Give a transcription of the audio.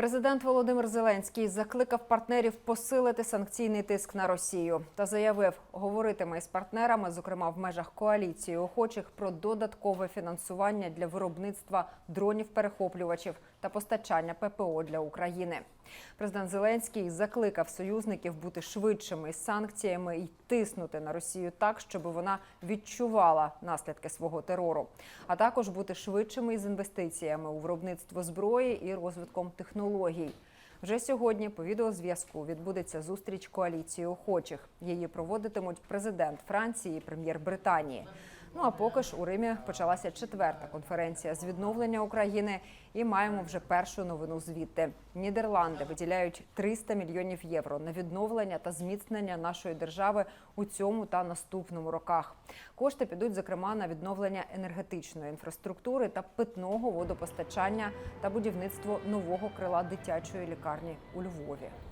Президент Володимир Зеленський закликав партнерів посилити санкційний тиск на Росію та заявив, говоритиме із партнерами, зокрема в межах коаліції охочих, про додаткове фінансування для виробництва дронів-перехоплювачів та постачання ППО для України. Президент Зеленський закликав союзників бути швидшими із санкціями і тиснути на Росію так, щоб вона відчувала наслідки свого терору, а також бути швидшими із інвестиціями у виробництво зброї і розвитком технологій. Вже сьогодні по відеозв'язку відбудеться зустріч коаліції охочих. Її проводитимуть президент Франції і прем'єр Британії. Ну а поки ж у Римі почалася четверта конференція з відновлення України, і маємо вже першу новину звідти. Нідерланди виділяють 300 мільйонів євро на відновлення та зміцнення нашої держави у цьому та наступному роках. Кошти підуть зокрема на відновлення енергетичної інфраструктури та питного водопостачання та будівництво нового крила дитячої лікарні у Львові.